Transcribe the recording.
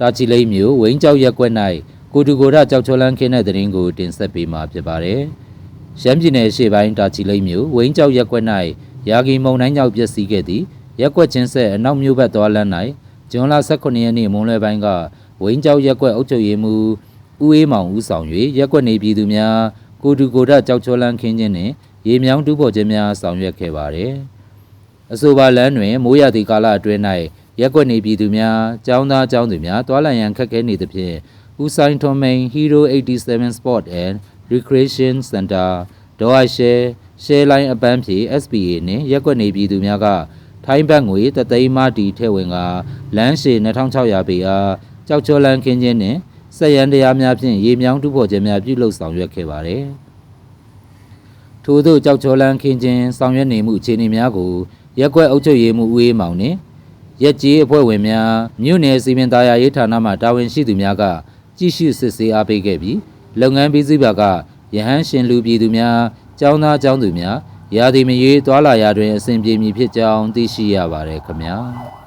တာချီလိမ့်မြို့ဝင်းကျောက်ရက်ကွက်၌ကိုတူကိုရကြောက်ချောလန်းခင်းတဲ့တဲ့ရင်ကိုတင်ဆက်ပေးမှာဖြစ်ပါတယ်။ရှမ်းပြည်နယ်ရှေ့ပိုင်းတာချီလိမ့်မြို့ဝင်းကျောက်ရက်ကွက်၌ရာဂီမုံတိုင်းကြောင့်ပျက်စီးခဲ့သည့်ရက်ကွက်ချင်းဆက်အနောက်မြို့ဘက်သွားလမ်း၌ဂျွန်လ18ရက်နေ့မွန်းလွဲပိုင်းကဝင်းကျောက်ရက်ကွက်အုပ်ချုပ်ရေးမှူးဦးအေးမောင်ဦးဆောင်၍ရက်ကွက်နေပြည်သူများကိုတူကိုရကြောက်ချောလန်းခင်းခြင်းနှင့်ရေမြောင်းတူးဖော်ခြင်းများဆောင်ရွက်ခဲ့ပါတယ်။အဆိုပါလမ်းတွင်မိုးရသည့်ကာလအတွင်း၌ ရက်ကွက်နေပြည်သူများចောင်းသားចောင်းသူများတွာလန်ရန်ခက်ခဲနေသဖြင့်ဦးဆိုင်ထွန်မိန် Hero 87 Sport and Recreation Center ဒေါ်အိုက်ရှဲရှဲလိုင်းအပန်းဖြေ SPA နှင့်ရက်ကွက်နေပြည်သူများကထိုင်းဘတ်ငွေတသိန်းမတီထဲ့ဝင်ကလမ်းရှည်2600ပေအားကြောက်ချောလန်းခင်းခြင်းနှင့်ဆက်ရန်တရားများဖြင့်ရေမြောင်းတူးဖော်ခြင်းများပြုလုပ်ဆောင်ရွက်ခဲ့ပါသည်ထို့သောကြောက်ချောလန်းခင်းခြင်းဆောင်ရွက်နေမှုအခြေအနေများကိုရက်ကွက်အုပ်ချုပ်ရေးမှူးဦးအေးမောင်နှင့် ရက်ကြီးအဖွဲ့ဝင်များမြို့နယ်စီမံသားယာရေးဌာနမှတာဝန်ရှိသူများကကြည့်ရှုစစ်ဆေးအားပေးခဲ့ပြီးလုပ်ငန်းပြီးစီးပါကရဟန်းရှင်လူပြည်သူများကျောင်းသားကျောင်းသူများရာသီမရွေးသွာလာရာတွင်အစဉ်ပြေမည်ဖြစ်ကြောင်းသိရှိရပါတယ်ခင်ဗျာ